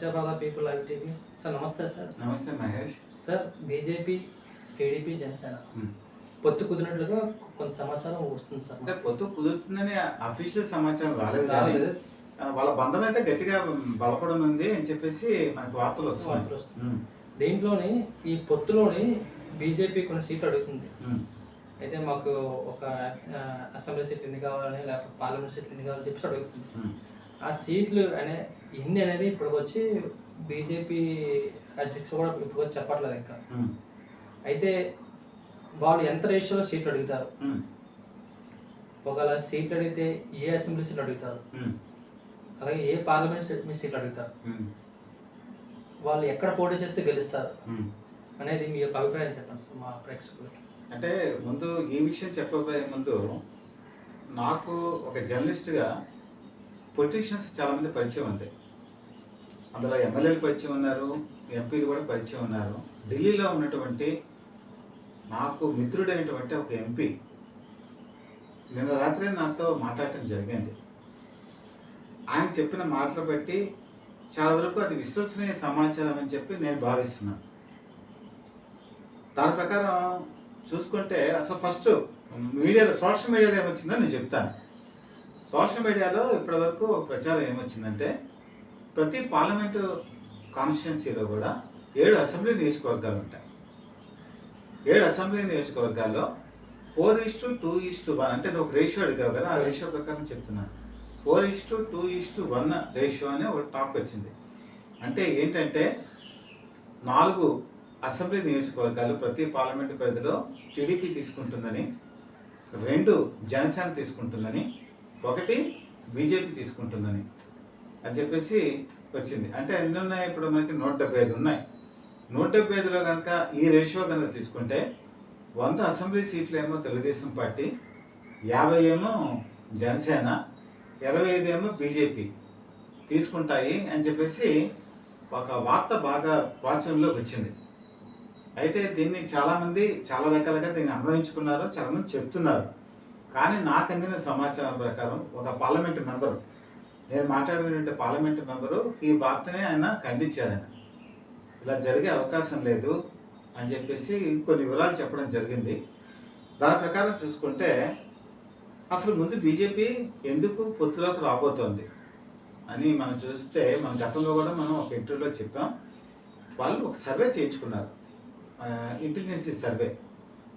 Satyaprada people TV sir namaste sir namaste Mahesh sir BJP TDP Janasena. పొత్తు కుదిరినట్లుగా కొంత సమాచారం వస్తుంది సార్ అంటే పొత్తు కుదురుతుందని అఫీషియల్ సమాచారం రాలేదు రాలేదు. వాళ్ళ బంధం అయితే గట్టిగా బలపడనుంది అని చెప్పేసి మనకు వార్తలు వస్తున్నాయి. ఉమ్, దీంట్లోని ఈ పొత్తులోని బీజేపీ కొన్ని సీట్లు అడుగుతుంది. ఉమ్, అయితే మాకు ఒక అసెంబ్లీ సీట్లు ఎన్ని కావాలని లేకపోతే పార్లమెంట్ సీట్లు ఎన్ని కావాలని చెప్పేసి అడుగుతుంది. ఉమ్, ఆ సీట్లు అనే ఎన్ని అనేది ఇప్పుడు వచ్చి బీజేపీ అధ్యక్షుడు కూడా ఇప్పుడు వచ్చి చెప్పట్లేదు ఇంకా. అయితే వాళ్ళు ఎంత రేషియోలో సీట్లు అడుగుతారు? ఒకవేళ సీట్లు అడిగితే ఏ అసెంబ్లీ సీట్లు అడుగుతారు? అలాగే ఏ పార్లమెంట్ సీట్లు అడుగుతారు? వాళ్ళు ఎక్కడ పోటీ చేస్తే గెలుస్తారు. అనేది మీ యొక్క అభిప్రాయం చెప్పండి సార్ మా ప్రేక్షకులకి. అంటే ముందు ఈ విషయం చెప్పబోయే ముందు నాకు ఒక జర్నలిస్ట్గా పొలిటీషియన్స్ చాలామంది పరిచయం ఉంది అందులో ఎమ్మెల్యేలు పరిచయం ఉన్నారు ఎంపీలు కూడా పరిచయం ఉన్నారు. ఢిల్లీలో ఉన్నటువంటి నాకు మిత్రుడైనటువంటి ఒక ఎంపీ నిన్న రాత్రి నాతో మాట్లాడటం జరిగింది. ఆయన చెప్పిన మాటలు బట్టి చాలా వరకు అది విశ్వసనీయ సమాచారం అని చెప్పి నేను భావిస్తున్నాను. దాని ప్రకారం చూసుకుంటే అసలు ఫస్ట్ మీడియాలో సోషల్ మీడియాలో ఏమొచ్చిందో నేను చెప్తాను. సోషల్ మీడియాలో ఇప్పటివరకు ఒక ప్రచారం ఏమొచ్చిందంటే ప్రతి పార్లమెంటు కాన్స్టిట్యున్సీలో కూడా ఏడు అసెంబ్లీ నియోజకవర్గాలు ఉంటాయి ఏడు అసెంబ్లీ నియోజకవర్గాల్లో four is to two is to one అంటే నువ్వు ఒక రేషియో అడిగావు కదా ఆ రేషియో ప్రకారం చెప్తున్నాను four is to two is to one ratio అని ఒక టాక్ వచ్చింది. అంటే ఏంటంటే నాలుగు అసెంబ్లీ నియోజకవర్గాలు ప్రతి పార్లమెంటు పరిధిలో టీడీపీ తీసుకుంటుందని రెండు జనసేన తీసుకుంటుందని ఒకటి బీజేపీ తీసుకుంటుందని. అని చెప్పేసి వచ్చింది. అంటే ఎన్ని ఉన్నాయి? ఇప్పుడు మనకి నూట డెబ్బై ఐదు ఉన్నాయి. నూట డెబ్బై ఐదులో కనుక ఈ రేషియో కనుక తీసుకుంటే వంద అసెంబ్లీ సీట్లు ఏమో తెలుగుదేశం పార్టీ యాభై ఏమో జనసేన ఇరవై ఐదు ఏమో బీజేపీ తీసుకుంటాయి అని చెప్పేసి ఒక వార్త బాగా ప్రాచుర్యంలోకి వచ్చింది. అయితే దీన్ని చాలామంది చాలా రకాలుగా దీన్ని అన్వయించుకున్నారు చాలామంది చెప్తున్నారు. కానీ నాకు అందిన సమాచారం ప్రకారం ఒక పార్లమెంట్ మెంబరు నేను మాట్లాడినటువంటి పార్లమెంటు మెంబరు ఈ వార్తనే ఆయన ఖండించారని ఇలా జరిగే అవకాశం లేదు అని చెప్పేసి కొన్ని వివరాలు చెప్పడం జరిగింది. దాని ప్రకారం చూసుకుంటే అసలు ముందు బీజేపీ ఎందుకు పొత్తులోకి రాబోతోంది అని మనం చూస్తే మన గతంలో కూడా మనం ఒక ఇంటర్వ్యూలో చెప్పాం. వాళ్ళు ఒక సర్వే చేయించుకున్నారు. ఇంటెలిజెన్సీ సర్వే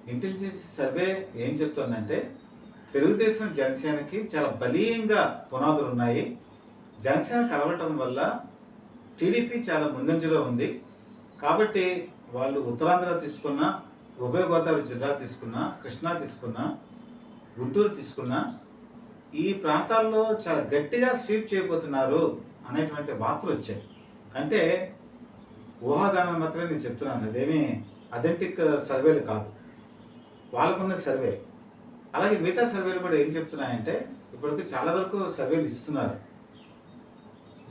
ఇంటెలిజెన్సీ సర్వే ఏం చెప్తుందంటే తెలుగుదేశం జనసేనకి చాలా బలీయంగా పునాదులు ఉన్నాయి. జనసేన కలవటం వల్ల టీడీపీ చాలా ముందంజలో ఉంది. కాబట్టి వాళ్ళు ఉత్తరాంధ్ర తీసుకున్న ఉభయ గోదావరి జిల్లా తీసుకున్న కృష్ణా తీసుకున్న గుంటూరు తీసుకున్న ఈ ప్రాంతాల్లో చాలా గట్టిగా స్వీప్ చేయబోతున్నారు అనేటువంటి వార్తలు వచ్చాయి. అంటే ఊహాగానం మాత్రమే నేను చెప్తున్నాను. అదేమీ అథెంటిక్ సర్వేలు కాదు. వాళ్ళకున్న సర్వే అలాగే మిగతా సర్వేలు కూడా ఏం చెప్తున్నాయంటే ఇప్పటికి చాలా వరకు సర్వేలు ఇస్తున్నారు.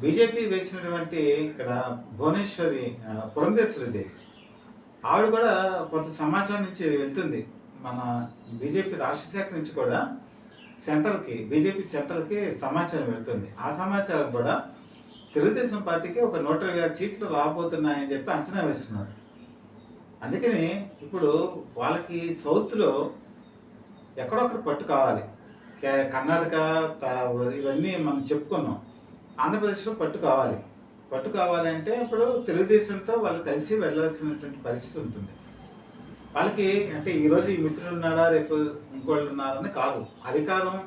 బీజేపీ వేసినటువంటి ఇక్కడ భువనేశ్వరి పురంధేశ్వరిది ఆవిడ కూడా కొంత సమాచారం నుంచి వెళ్తుంది. మన బీజేపీ రాష్ట్ర శాఖ నుంచి కూడా సెంట్రల్కి బీజేపీ సెంట్రల్కి సమాచారం వెళ్తుంది. ఆ సమాచారం కూడా తెలుగుదేశం పార్టీకి ఒక నూట ఇరవై ఆరు సీట్లు రాబోతున్నాయని చెప్పి అంచనా వేస్తున్నారు. అందుకని ఇప్పుడు వాళ్ళకి సౌత్లో ఎక్కడొక్కడ పట్టు కావాలి. కే- కర్ణాటక ఇవన్నీ మనం చెప్పుకున్నాం. ఆంధ్రప్రదేశ్లో పట్టు కావాలి. పట్టు కావాలంటే ఇప్పుడు తెలుగుదేశంతో వాళ్ళు కలిసి వెళ్ళాల్సినటువంటి పరిస్థితి ఉంటుంది. వాళ్ళకి అంటే ఈరోజు ఈ మిత్రులు ఉన్నాడా రేపు ఇంకోళ్ళు ఉన్నారని కాదు. అధికారం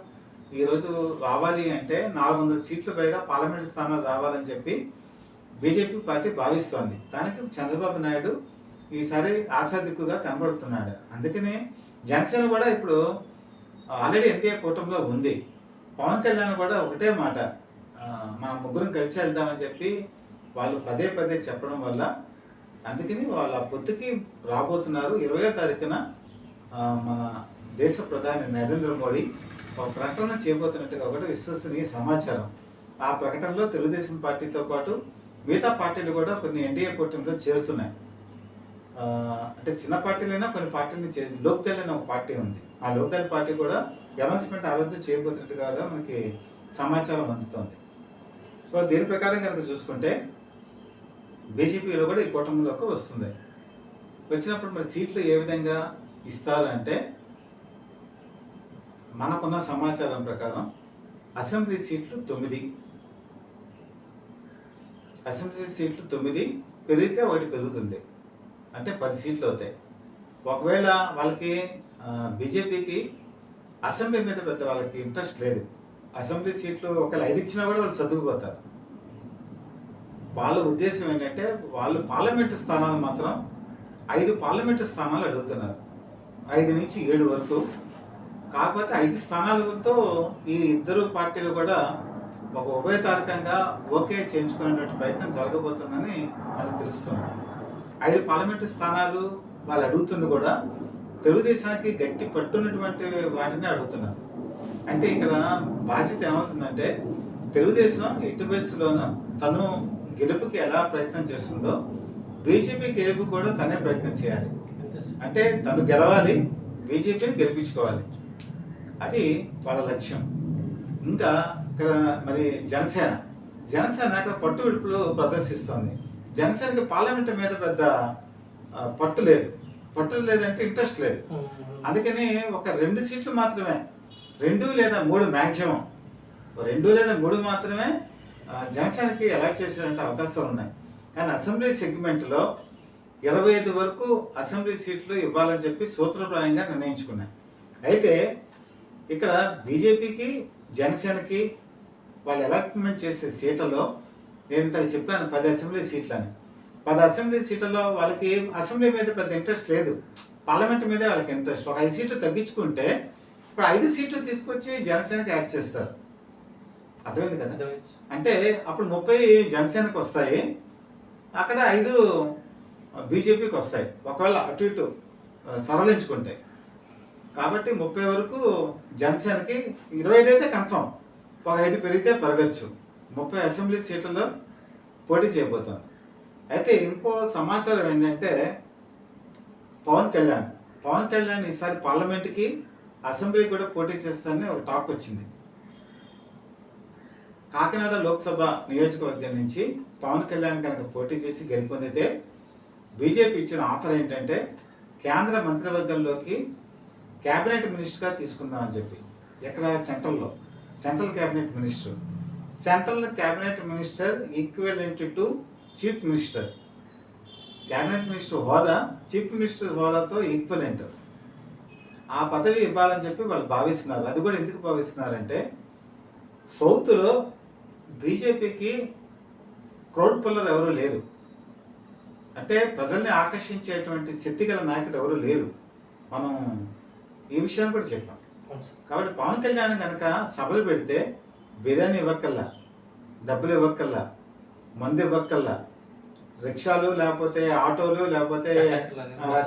ఈరోజు రావాలి అంటే నాలుగు వందల సీట్లు పైగా పార్లమెంట్ స్థానాలు రావాలని చెప్పి బీజేపీ పార్టీ భావిస్తోంది. దానికి చంద్రబాబు నాయుడు ఈసారి ఆశాదిక్కుగా కనబడుతున్నాడు. అందుకని జనసేన కూడా ఇప్పుడు ఆల్రెడీ ఎన్డీఏ కూటమిలో ఉంది. పవన్ కళ్యాణ్ కూడా ఒకటే మాట మన ముగ్గురం కలిసి వెళ్దామని చెప్పి వాళ్ళు పదే పదే చెప్పడం వల్ల అందుకని వాళ్ళ పొత్తుకి రాబోతున్నారు. ఇరవయో తారీఖున మన దేశ ప్రధాని నరేంద్ర మోడీ ఒక ప్రకటన చేయబోతున్నట్టుగా ఒకటి విశ్వసనీయ సమాచారం. ఆ ప్రకటనలో తెలుగుదేశం పార్టీతో పాటు మిగతా పార్టీలు కూడా కొన్ని ఎన్డీఏ కూటమిలో చేరుతున్నాయి. అంటే చిన్న పార్టీలైనా కొన్ని పార్టీని చే లోక్దల్ అనే ఒక పార్టీ ఉంది. ఆ లోక్దళ్ పార్టీ కూడా అనౌన్స్మెంట్ ఆ రోజు చేయబోతున్నట్టుగా మనకి సమాచారం అందుతోంది. సో దీని ప్రకారం కనుక చూసుకుంటే బీజేపీలో కూడా ఈ కూటమిలోకి వస్తుంది. వచ్చినప్పుడు మరి సీట్లు ఏ విధంగా ఇస్తారు అంటే మనకున్న సమాచారం ప్రకారం అసెంబ్లీ సీట్లు తొమ్మిది. అసెంబ్లీ సీట్లు తొమ్మిది పెరిగితే ఒకటి పెరుగుతుంది. అంటే పది సీట్లు అవుతాయి. ఒకవేళ వాళ్ళకి బీజేపీకి అసెంబ్లీ మీద పెద్ద వాళ్ళకి ఇంట్రెస్ట్ లేదు. అసెంబ్లీ సీట్లు ఒకవేళ ఐదు ఇచ్చినా కూడా వాళ్ళు చదువుకుపోతారు వాళ్ళ ఉద్దేశం ఏంటంటే వాళ్ళు పార్లమెంటు స్థానాలు మాత్రం ఐదు పార్లమెంటు స్థానాలు అడుగుతున్నారు. ఐదు నుంచి ఏడు వరకు. కాకపోతే ఐదు స్థానాలతో ఈ ఇద్దరు పార్టీలు కూడా ఒక ఉభయతారకంగా ఓకే చేయించుకునేటువంటి ప్రయత్నం జరగబోతుందని మనకు తెలుస్తుంది. ఐదు పార్లమెంటు స్థానాలు వాళ్ళు అడుగుతుంది కూడా తెలుగుదేశానికి గట్టి పట్టున్నటువంటి వాటిని అడుగుతున్నారు. అంటే ఇక్కడ బాధ్యత ఏమవుతుందంటే తెలుగుదేశం ఎటు వయసులోనూ తను గెలుపుకి ఎలా ప్రయత్నం చేస్తుందో బీజేపీ గెలుపు కూడా తనే ప్రయత్నం చేయాలి. అంటే తను గెలవాలి బీజేపీని గెలిపించుకోవాలి. అది వాళ్ళ లక్ష్యం. ఇంకా ఇక్కడ మరి జనసేన. జనసేన ఇక్కడ పట్టు విడుపులు ప్రదర్శిస్తుంది. జనసేనకి పార్లమెంట్ మీద పెద్ద పట్టు లేదు. పట్టు లేదంటే ఇంట్రెస్ట్ లేదు. అందుకని ఒక రెండు సీట్లు మాత్రమే రెండు లేదా మూడు మ్యాక్సిమం రెండు లేదా మూడు మాత్రమే జనసేనకి అలాట్ చేసేటువంటి అవకాశాలు ఉన్నాయి. కానీ అసెంబ్లీ సెగ్మెంట్లో ఇరవై ఐదు వరకు అసెంబ్లీ సీట్లు ఇవ్వాలని చెప్పి సూత్రప్రాయంగా నిర్ణయించుకున్నాయి. అయితే ఇక్కడ బీజేపీకి జనసేనకి వాళ్ళు అలాట్మెంట్ చేసే సీట్లలో నేను ఇంతకు చెప్పాను పది అసెంబ్లీ సీట్లని. పది అసెంబ్లీ సీట్లలో వాళ్ళకి అసెంబ్లీ మీద పెద్ద ఇంట్రెస్ట్ లేదు. పార్లమెంట్ మీదే వాళ్ళకి ఇంట్రెస్ట్. ఒక ఐదు సీట్లు తగ్గించుకుంటే ఇప్పుడు ఐదు సీట్లు తీసుకొచ్చి జనసేనకి యాడ్ చేస్తారు. అర్థమైంది కదా. అంటే అప్పుడు ముప్పై జనసేనకు వస్తాయి అక్కడ ఐదు బీజేపీకి వస్తాయి. ఒకవేళ అటు ఇటు ఆ, సరళించుకుంటే. కాబట్టి ముప్పై వరకు జనసేనకి ఇరవై ఐదు అయితే కన్ఫర్మ్. ఒక ఐదు పెరిగితే పెరగచ్చు. ముప్పై అసెంబ్లీ సీట్లలో పోటీ చేయబోతాం. అయితే ఇంకో సమాచారం ఏంటంటే పవన్ కళ్యాణ్. పవన్ కళ్యాణ్ ఈసారి పార్లమెంట్కి అసెంబ్లీకి కూడా పోటీ చేస్తానని ఒక టాక్ వచ్చింది. కాకినాడ లోక్సభ నియోజకవర్గం నుంచి పవన్ కళ్యాణ్ కనుక పోటీ చేసి గెలుపొందితే బీజేపీ ఇచ్చిన ఆఫర్ ఏంటంటే కేంద్ర మంత్రివర్గంలోకి క్యాబినెట్ మినిస్టర్గా తీసుకుందామని చెప్పి. ఎక్కడ? సెంట్రల్లో. Central cabinet minister. Central cabinet minister equivalent to chief minister cabinet minister హోదా చీఫ్ మినిస్టర్ హోదాతో ఈక్వలెంట్ ఆ పదవి ఇవ్వాలని చెప్పి వాళ్ళు భావిస్తున్నారు. అది కూడా ఎందుకు భావిస్తున్నారంటే సౌత్లో బీజేపీకి క్రౌడ్ పుల్లర్ ఎవరు లేరు. అంటే ప్రజల్ని ఆకర్షించేటువంటి శక్తిగల నాయకుడు ఎవరు లేరు. మనం ఈ విషయాన్ని కూడా చెప్పాం. కాబట్టి పవన్ కళ్యాణ్ కనుక సభలు పెడితే బిర్యానీ ఇవ్వక్కల్లా డబ్బులు ఇవ్వక్కల్లా మందు ఇవ్వక్కల్లా రిక్షాలు లేకపోతే ఆటోలు లేకపోతే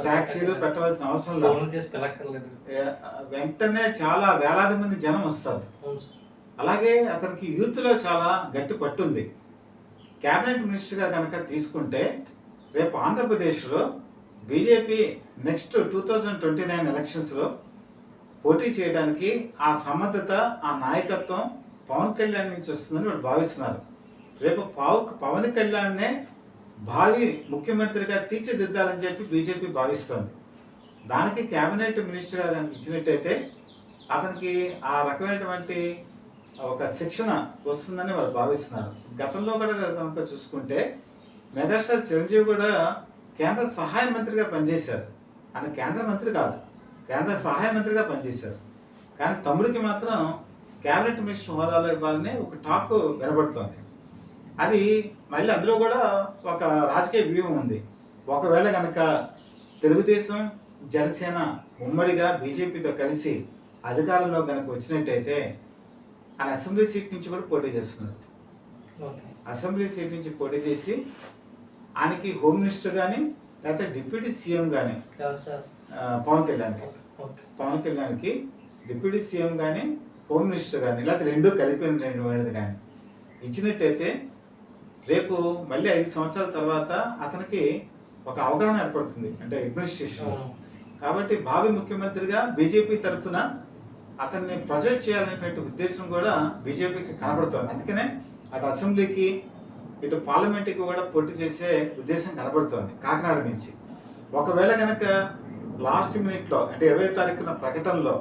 ట్యాక్సీలు పెట్టవలసిన అవసరం లేదు. వెంటనే చాలా వేలాది మంది జనం వస్తారు. అలాగే అతనికి యూత్లో చాలా గట్టి పట్టుంది క్యాబినెట్ మినిస్టర్గా కనుక తీసుకుంటే రేపు ఆంధ్రప్రదేశ్లో BJP next two thousand twenty nine ఎలక్షన్స్లో పోటీ చేయడానికి ఆ సమర్థత ఆ నాయకత్వం పవన్ కళ్యాణ్ నుంచి వస్తుందని వాళ్ళు భావిస్తున్నారు. రేపు పావు పవన్ కళ్యాణ్నే భావి ముఖ్యమంత్రిగా తీర్చిదిద్దాలని చెప్పి బీజేపీ భావిస్తోంది. దానికి క్యాబినెట్ మినిస్టర్గా కనుక ఇచ్చినట్టయితే అతనికి ఆ రకమైనటువంటి ఒక శిక్షణ వస్తుందని వాళ్ళు భావిస్తున్నారు. గతంలో కూడా కనుక చూసుకుంటే మెగాస్టార్ చిరంజీవి కూడా కేంద్ర సహాయ మంత్రిగా పనిచేశారు. ఆయన కేంద్ర మంత్రి కాదు కేంద్ర సహాయ మంత్రిగా పనిచేశారు. కానీ తమ్ముడికి మాత్రం క్యాబినెట్ మినిస్టర్ హోదాలో ఇవ్వాలని ఒక టాక్ వినబడుతోంది. అది మళ్ళీ అందులో కూడా ఒక రాజకీయ వ్యూహం ఉంది. ఒకవేళ కనుక తెలుగుదేశం జనసేన ఉమ్మడిగా బీజేపీతో కలిసి అధికారంలో కనుక వచ్చినట్టయితే ఆయన అసెంబ్లీ సీట్ నుంచి కూడా పోటీ చేస్తున్నారు. అసెంబ్లీ సీట్ నుంచి పోటీ చేసి ఆయనకి హోమ్ మినిస్టర్ కానీ లేకపోతే డిప్యూటీ సీఎం కానీ పవన్ కళ్యాణ్కి. పవన్ కళ్యాణ్కి డిప్యూటీ సీఎం కానీ హోమ్ మినిస్టర్ కానీ లేకపోతే రెండు కలిపిన రెండు వేలది కానీ. ఇచ్చినట్టయితే రేపు మళ్ళీ ఐదు సంవత్సరాల తర్వాత అతనికి ఒక అవగాహన ఏర్పడుతుంది అంటే అడ్మినిస్ట్రేషన్. కాబట్టి భావి ముఖ్యమంత్రిగా బీజేపీ తరఫున అతన్ని ప్రొజెక్ట్ చేయాలనేటువంటి ఉద్దేశం కూడా బీజేపీకి కనబడుతోంది. అందుకనే అటు అసెంబ్లీకి ఇటు పార్లమెంట్కి కూడా పోటీ చేసే ఉద్దేశం కనబడుతోంది కాకినాడ నుంచి. ఒకవేళ కనుక లాస్ట్ మినిట్లో అంటే ఇరవై తారీఖున ప్రకటనలో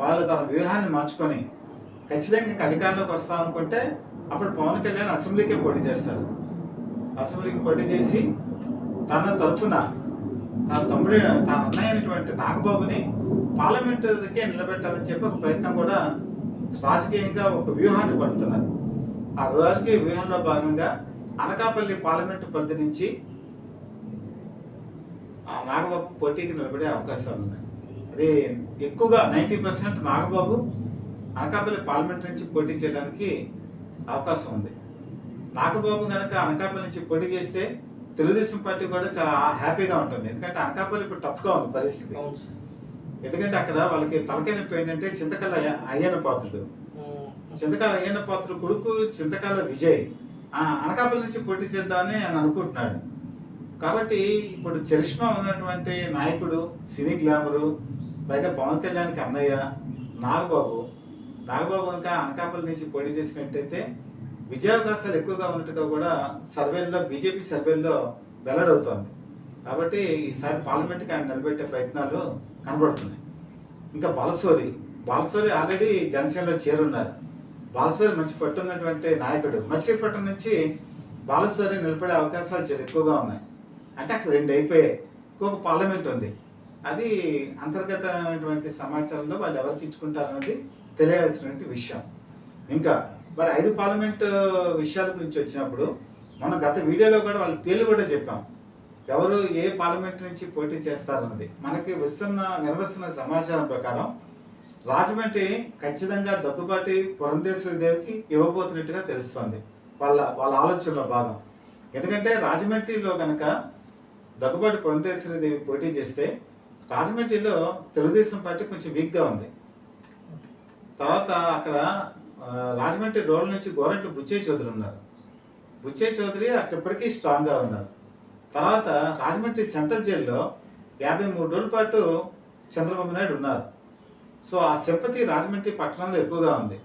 వాళ్ళు తన వ్యూహాన్ని మార్చుకొని ఖచ్చితంగా ఇంకా అధికారంలోకి వస్తాం అనుకుంటే అప్పుడు పవన్ కళ్యాణ్ అసెంబ్లీకే పోటీ చేస్తారు. అసెంబ్లీకి పోటీ చేసి తన తరఫున తన తమ్ముడి తన అన్నయ్య అయినటువంటి నాగబాబుని పార్లమెంటుకే నిలబెట్టాలని చెప్పి ఒక ప్రయత్నం కూడా రాజకీయంగా ఒక వ్యూహాన్ని పడుతున్నారు. ఆ రాజకీయ వ్యూహంలో భాగంగా అనకాపల్లి పార్లమెంటు పరిధి నుంచి ఆ నాగబాబు పోటీకి నిలబడే అవకాశాలు ఉన్నాయి. అది ఎక్కువగా ninety percent Nagababu Anakapalli parliament నుంచి పోటీ చేయడానికి అవకాశం ఉంది. నాగబాబు కనుక అనకాపల్లి నుంచి పోటీ చేస్తే తెలుగుదేశం పార్టీ కూడా చాలా హ్యాపీగా ఉంటుంది. ఎందుకంటే అనకాపల్లి ఇప్పుడు టఫ్గా ఉంది పరిస్థితి. ఎందుకంటే అక్కడ వాళ్ళకి తలకాయ నొప్పి ఏంటంటే చింతకల్ల అయ్య- అయ్యన్న పాత్రుడు. చింతకాల అయ్యన్న పాత్రుడు కొడుకు చింతకాల విజయ్. ఆ అనకాపల్లి నుంచి పోటీ చేద్దామని ఆయన అనుకుంటున్నాడు. కాబట్టి ఇప్పుడు చరిష్మా ఉన్నటువంటి నాయకుడు సినీ గ్లామరు పైగా పవన్ కళ్యాణ్కి అన్నయ్య నాగబాబు నాగబాబు ఇంకా అనకాపల్లి నుంచి పోటీ చేసినట్టయితే విజయావకాశాలు ఎక్కువగా ఉన్నట్టుగా కూడా సర్వేల్లో బీజేపీ సర్వేల్లో వెల్లడవుతోంది. కాబట్టి ఈసారి పార్లమెంట్కి ఆయన నిలబెట్టే ప్రయత్నాలు కనబడుతున్నాయి. ఇంకా బాలసోరి బాలసోరి ఆల్రెడీ జనసేనలో చేరున్నారు. బాలసోరి మంచి పట్టున్నటువంటి నాయకుడు. మచిలీపట్నం నుంచి బాలసోరి నిలబడే అవకాశాలు చాలా ఎక్కువగా ఉన్నాయి. అంటే అక్కడ రెండు అయిపోయాయి. ఇంకొక పార్లమెంట్ ఉంది. అది అంతర్గతమైనటువంటి సమాచారంలో వాళ్ళు ఎవరికి ఇచ్చుకుంటారన్నది తెలియాల్సినటువంటి విషయం. ఇంకా మరి ఐదు పార్లమెంట్ విషయాల గురించి వచ్చినప్పుడు మనం గత వీడియోలో కూడా వాళ్ళ పేర్లు కూడా చెప్పాం. ఎవరు ఏ పార్లమెంట్ నుంచి పోటీ చేస్తారన్నది. మనకి వస్తున్న నిర్వస్తున్న సమాచారం ప్రకారం రాజమండ్రి ఖచ్చితంగా దగ్గుబాటి పురంధేశ్వరి దేవికి ఇవ్వబోతున్నట్టుగా తెలుస్తోంది. వాళ్ళ వాళ్ళ ఆలోచనలో భాగం. ఎందుకంటే రాజమండ్రిలో కనుక దగ్గుబాటి పురంధేశ్వరి దేవి పోటీ చేస్తే రాజమండ్రిలో తెలుగుదేశం పార్టీ కొంచెం వీక్గా ఉంది. తర్వాత అక్కడ రాజమండ్రి రోడ్ల నుంచి గోరంట్లు బుచ్చయ్య చౌదరి ఉన్నారు. బుచ్చయ్య చౌదరి అక్కడ ఇప్పటికీ స్ట్రాంగ్గా ఉన్నారు. తర్వాత రాజమండ్రి సెంట్రల్ జైల్లో యాభై మూడు రోజుల పాటు చంద్రబాబు నాయుడు ఉన్నారు. సో ఆ సింపతి రాజమండ్రి పట్టణంలో ఎక్కువగా ఉంది.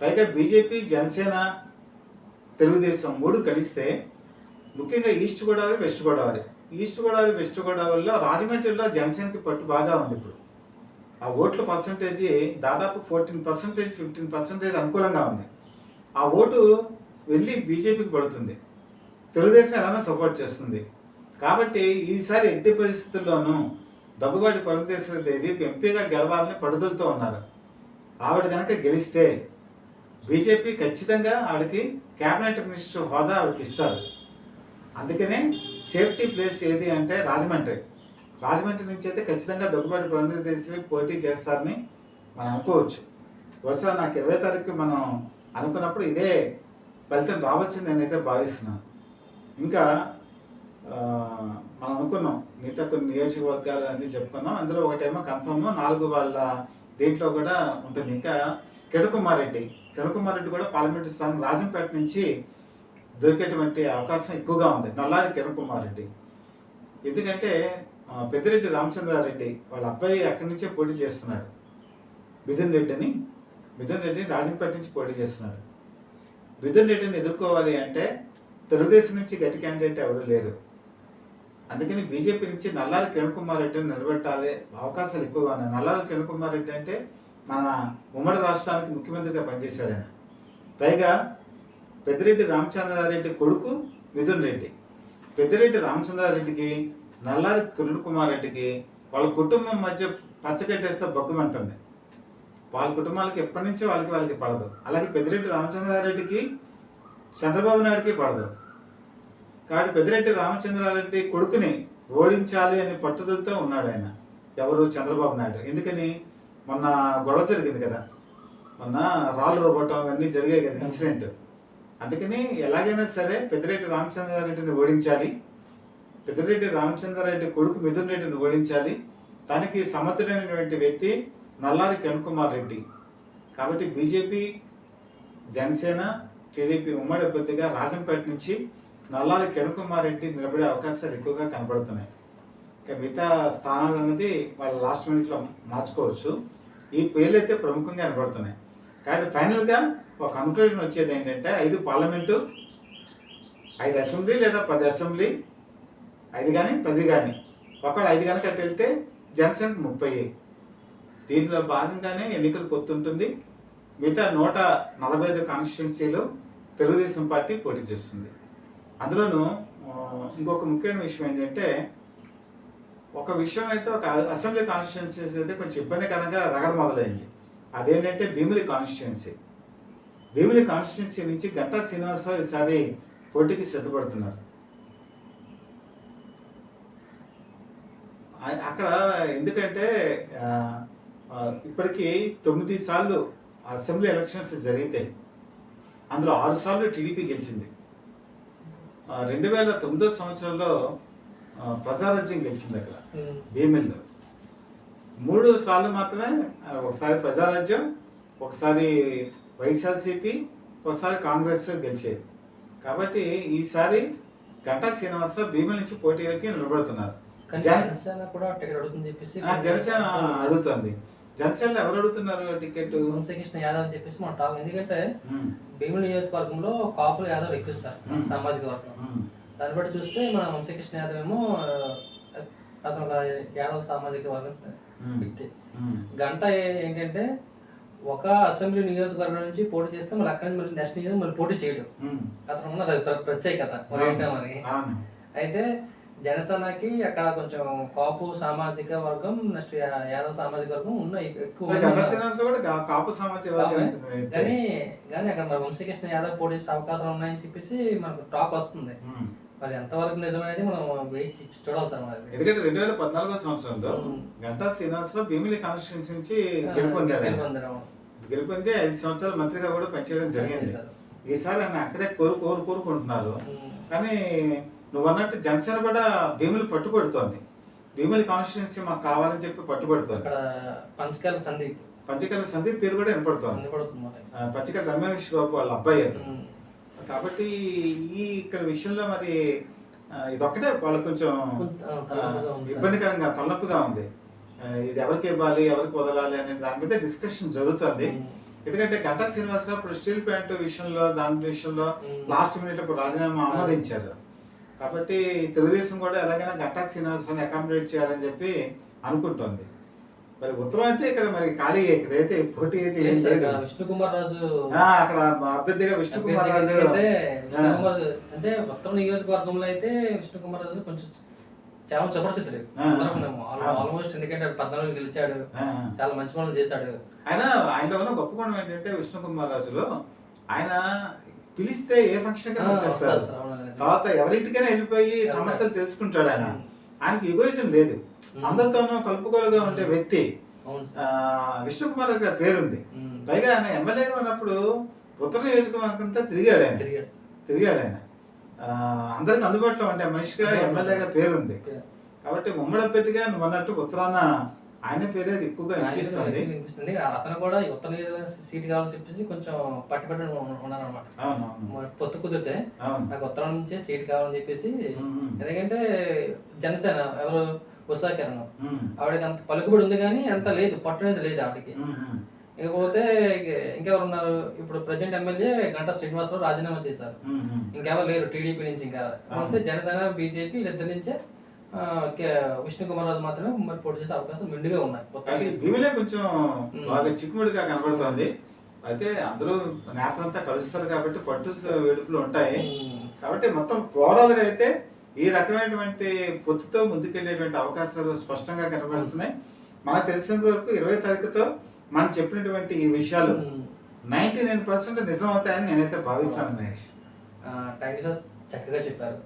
పైగా బీజేపీ జనసేన తెలుగుదేశం మూడు కలిస్తే ముఖ్యంగా east Godavari west Godavari. East Godavari west గోదావరిలో రాజమండ్రిలో జనసేనకి పట్టు బాగా ఉంది ఇప్పుడు. ఆ ఓట్ల పర్సంటేజ్ దాదాపు ఫోర్టీన్ పర్సెంటేజ్ ఫిఫ్టీన్ పర్సంటేజ్ అనుకూలంగా ఉంది. ఆ ఓటు వెళ్ళి బీజేపీకి పడుతుంది. తెలుగుదేశం ఎలానో సపోర్ట్ చేస్తుంది. కాబట్టి ఈసారి ఎట్టి పరిస్థితుల్లోనూ దగ్గుబాటి పురంధేశ్వరి దేవి ఎంపీగా గెలవాలని పడుదలతో ఉన్నారు. ఆవిడ కనుక గెలిస్తే బీజేపీ ఖచ్చితంగా ఆవిడకి కేబినెట్ మినిస్టర్ హోదా ఆవిడకి ఇస్తారు. అందుకనే సేఫ్టీ ప్లేస్ ఏది అంటే రాజమండ్రి. రాజమండ్రి నుంచి అయితే ఖచ్చితంగా దగ్గుబాటి పురంధేశ్వరి పోటీ చేస్తారని మనం అనుకోవచ్చు. బహుశా నాకు ఇరవై తారీఖు మనం అనుకున్నప్పుడు ఇదే ఫలితం రావచ్చని నేనైతే భావిస్తున్నాను. ఇంకా మనం అనుకున్నాం మిగతా కొన్ని నియోజకవర్గాలు అన్ని చెప్పుకున్నాం. అందులో ఒకటేమో కన్ఫర్మ్ నాలుగు వాళ్ళ దీంట్లో కూడా ఉంటుంది. ఇంకా కిరణకుమారెడ్డి కిరణకుమారెడ్డి కూడా పార్లమెంటు స్థానం రాజంపేట నుంచి దొరికేటువంటి అవకాశం ఎక్కువగా ఉంది. నల్లారి కిరణ్ కుమార్ రెడ్డి. ఎందుకంటే పెద్దిరెడ్డి రామచంద్రారెడ్డి వాళ్ళ అబ్బాయి అక్కడి నుంచే పోటీ చేస్తున్నాడు. మిథున్ రెడ్డి అని మిథున్ రెడ్డి రాజంపేట నుంచి పోటీ చేస్తున్నాడు. మిథున్ రెడ్డిని ఎదుర్కోవాలి అంటే తెలుగుదేశం నుంచి గట్టి క్యాండిడేట్ ఎవరు లేరు. అందుకని బీజేపీ నుంచి నల్లారి కిరణ్ కుమార్ రెడ్డిని నిలబెట్టాలి. అవకాశాలు ఎక్కువగా ఉన్నాయి. నల్లారి కిరణ్ కుమార్ రెడ్డి అంటే మన ఉమ్మడి రాష్ట్రానికి ముఖ్యమంత్రిగా పనిచేశాడు ఆయన. పైగా పెద్దిరెడ్డి రామచంద్రారెడ్డి కొడుకు మిథున్ రెడ్డి. పెద్దిరెడ్డి రామచంద్రారెడ్డికి నల్లారి కిరణ్ కుమార్ రెడ్డికి వాళ్ళ కుటుంబం మధ్య పచ్చగట్టేస్తే బొగ్గమంటుంది. వాళ్ళ కుటుంబాలకి ఎప్పటి నుంచో వాళ్ళకి వాళ్ళకి పడదు. అలాగే పెద్దిరెడ్డి రామచంద్రారెడ్డికి చంద్రబాబు నాయుడికి పడదు. కాబట్టి పెద్దిరెడ్డి రామచంద్రారెడ్డి కొడుకుని ఓడించాలి అని పట్టుదలతో ఉన్నాడు ఆయన. ఎవరు? చంద్రబాబు నాయుడు. ఎందుకని? మొన్న గొడవ జరిగింది కదా. మొన్న రాళ్ళు రువ్వటం అవన్నీ జరిగాయి కదా ఇన్సిడెంట్. అందుకని ఎలాగైనా సరే పెద్దిరెడ్డి రామచంద్రారెడ్డిని ఓడించాలి. పెద్దిరెడ్డి రామచంద్రారెడ్డి కొడుకు మిథున్ రెడ్డిని ఓడించాలి. తనకి సమర్థుడైనటువంటి వ్యక్తి నల్లారి కిరణ్ రెడ్డి. కాబట్టి బీజేపీ జనసేన టీడీపీ ఉమ్మడి అభ్యర్థిగా రాజంపేట నుంచి నల్లారి కిరణ్ కుమార్ రెడ్డి నిలబడే అవకాశాలు ఎక్కువగా కనబడుతున్నాయి. ఇక మిగతా స్థానాలు అనేది వాళ్ళ లాస్ట్ మినిట్లో మార్చుకోవచ్చు. ఈ పేర్లు అయితే ప్రముఖంగా కనబడుతున్నాయి. కాబట్టి ఫైనల్గా ఒక కన్క్లూజన్ వచ్చేది ఏంటంటే ఐదు పార్లమెంటు ఐదు అసెంబ్లీ లేదా పది అసెంబ్లీ ఐదు కానీ పది కానీ ఒకవేళ ఐదు కనుక అటు వెళ్తే జనసంఖ్య ముప్పై. దీనిలో భాగంగానే ఎన్నికలు పొత్తుంటుంది. మిగతా నూట నలభై ఐదు కాన్స్టిట్యున్సీలు తెలుగుదేశం పార్టీ పోటీ చేస్తుంది. అందులోనూ ఇంకొక ముఖ్యమైన విషయం ఏంటంటే ఒక విషయం అయితే ఒక అసెంబ్లీ కాన్స్టిట్యున్సీస్ అయితే కొంచెం ఇబ్బందికరంగా రగడ మొదలైంది. అదేంటంటే భీమిలి కాన్స్టిట్యున్సీ భీమిలి కాన్స్టిట్యున్సీ నుంచి గంటా శ్రీనివాసరావు ఈసారి పోటీకి సిద్ధపడుతున్నారు. అక్కడ ఎందుకంటే ఇప్పటికీ తొమ్మిది సార్లు అసెంబ్లీ ఎలక్షన్స్ జరిగితే అందులో ఆరు సార్లు టీడీపీ గెలిచింది. రెండు వేల తొమ్మిదో సంవత్సరంలో ప్రజారాజ్యం గెలిచింది అక్కడ. భీమిల్లో మూడు సార్లు మాత్రమే ఒకసారి ప్రజారాజ్యం ఒకసారి వైఎస్ఆర్సీపీ ఒకసారి కాంగ్రెస్ గెలిచేది. కాబట్టి ఈసారి గంటా శ్రీనివాసరావు భీమిల నుంచి పోటీలకి నిలబడుతున్నారు. జనసేన కూడా టికెట్ అడుగుతుందని చెప్పేసి జనసేన అడుగుతుంది. ఎవరు అడుగుతున్నారు టికెట్? వంశకృష్ణ యాదవ్ అని చెప్పేసి మన టాక్ ఎందుకంటే భీముల నియోజకవర్గంలో కాపులు యాదవ్ ఎక్కువ సార్. సామాజిక వర్గం. దాన్ని బట్టి చూస్తే మన వంశకృష్ణ యాదవ్ ఏమో అతను యాదవ్ సామాజిక వర్గం వ్యక్తి. గంట ఏంటంటే ఒక అసెంబ్లీ నియోజకవర్గం నుంచి పోటీ చేస్తే మళ్ళీ అక్కడి నుంచి మళ్ళీ నెక్స్ట్ నియోజకవర్గం మళ్ళీ పోటీ చేయడు. అతను ఉన్నది అది ప్ర- ప్రత్యేకత అవును అయితే జనసేనకి అక్కడ కొంచెం కాపు సామాజిక వర్గం నెక్స్ట్ యాదవ్ సామాజిక వర్గం ఉన్న ఎక్కువ మరి మంది గంటా ఉన్నారు. శ్రీనివాసరావు కూడా కా- కాపు సమాచారం కాపే. కానీ కానీ అక్కడ మరి వంశీకృష్ణ యాదవ్ పోటీ చేసే అవకాశాలు ఉన్నాయని చెప్పేసి మనకు టాక్ వస్తుంది మరి ఎంతవరకు నిజమనేది మనం వెయిట్ చే- చూడాలి సార్ మరి ఎందుకంటే రెండు వేల పద్నాలుగో సంవత్సరంలో. గంటా శ్రీనివాసరావు భీమిలి కాన్స్టిట్యూన్సీ నుంచి గెలుపొందాడు. గెలుపొంది ఐదు సంవత్సరాలు మంత్రిగా కూడా పనిచేయడం జరిగింది సార్. ఈసారి ఆయన అక్కడే కోరు కోరు కోరుకుంటున్నారు. కానీ నువ్వు అన్నట్టు జనసేన కూడా భీములు పట్టుబడుతోంది భీములి కాన్స్టిట్యున్సీ మాకు కావాలని చెప్పి పట్టుబడుతోంది పంచకాల సందీప్ పంచకల సందీప్ పేరు కూడా వినపడుతోంది పంచకల రమేష్ బాబు వాళ్ళ అబ్బాయి అతను. కాబట్టి ఈ ఇక్కడ విషయంలో మరి ఇదొక్కటే వాళ్ళకి కొంచెం. ఇబ్బందికరంగా తలనొప్పిగా ఉంది ఇది ఎవరికి ఇవ్వాలి ఎవరికి వదలాలి అనే దాని మీద డిస్కషన్ జరుగుతుంది. ఎందుకంటే గంటా శ్రీనివాసరావు ఇప్పుడు స్టీల్ ప్లాంట్ విషయంలో దాని విషయంలో. లాస్ట్ మినిట్ ఇప్పుడు రాజీనామా ఆమోదించారు కాబట్టి తెలుగుదేశం కూడా ఎలాగైనా గంటా శ్రీనివాసరావుని అకామిడేట్ చేయాలని చెప్పి అనుకుంటోంది మరి ఉత్తరం అయితే ఇక్కడ మరి ఖాళీ ఇక్కడ అయితే పోటీ అయితే విష్ణు కుమార్ రాజు ఆ, అక్కడ అభ్యర్థిగా విష్ణు కుమార్ రాజు అంటే మొత్తం నియోజకవర్గంలో అయితే విష్ణు కుమార్ రాజు కొంచెం చాలా. ఆ. ఆల్మోస్ట్ ఎందుకంటే పద్నాలుగు గెలిచాడు. చాలా మంచి పనులు చేశాడు. ఆయన ఆయనలో ఉన్న గొప్ప గుణం ఏంటంటే విష్ణు కుమార్ రాజులో ఆయన పిలిస్తే ఏ ఫంక్షన్ వచ్చేస్తారు. తర్వాత ఎవరింటికైనా వెళ్ళిపోయి సమస్యలు తెలుసుకుంటాడు ఆయన. ఆయనకి ఇగోయిజం లేదు. ఉమ్. అందరితోనూ కలుపుకోలుగా ఉండే వ్యక్తి ఆ, సార్. విష్ణు కుమార్ గారి పేరుంది. ఉమ్. పైగా ఆయన ఎమ్మెల్యేగా ఉన్నప్పుడు ఉత్తర నియోజకవర్గం అంతా తిరిగాడు ఆయన. తిరిగాడు ఆయన. అందరికి అందుబాటులో ఉండే మనిషిగా ఎమ్మెల్యేగా పేరుంది. కాబట్టి ఉమ్మడి అభ్యర్థిగా నువ్వు అన్నట్టు ఉత్తరాన ఆయన పేరే ఎక్కువగా వినిపిస్తుంది. వినిపిస్తుంది. అతను కూడా ఉత్తర సీట్ కావాలని చెప్పేసి కొంచెం పట్టుబడి ఉన్నారనమాట పొత్తు కుదిరితే నాకు ఉత్తరం నుంచే సీట్ కావాలని చెప్పేసి ఎందుకంటే జనసేన ఎవరు ఉషా కిరణ్ ఉమ్, ఆవిడకి అంత పలుకుబడి ఉంది కానీ అంత లేదు పట్టు అనేది లేదు ఆవిడకి. ఇకపోతే ఇక- ఇంకెవరు ఉన్నారు? ఇప్పుడు ప్రజెంట్ ఎమ్మెల్యే గంటా శ్రీనివాసరావు రాజీనామా చేశారు. ఇంకెవరు లేరు టీడీపీ నుంచి ఇంకా. అంటే జనసేన బీజేపీ వీళ్ళిద్దరి నుంచే విష్ణు కుమార్ రాజు మాత్రమే మరి పోటీ చేసే అవకాశం మెండుగా ఉన్నాయి. భీమిలే కొంచెం. బాగా చిక్కుముడిగా కనబడుతోంది అయితే అందరూ నేతలంతా కలుస్తారు కాబట్టి పట్టు వెడుపులు ఉంటాయి. కాబట్టి మొత్తం ఓవరాల్గా అయితే ఈ రకమైనటువంటి పొత్తుతో ముందుకెళ్ళేటువంటి అవకాశాలు స్పష్టంగా కనబడుతున్నాయి మనకు తెలిసినంత వరకు ఇరవై తారీఖుతో మనం చెప్పినటువంటి ఈ విషయాలు. నైన్టీ నైన్ పర్సెంట్ నిజం అవుతాయని నేనైతే భావిస్తాను మహేష్ థ్యాంక్ యూ సార్ చక్కగా చెప్పారు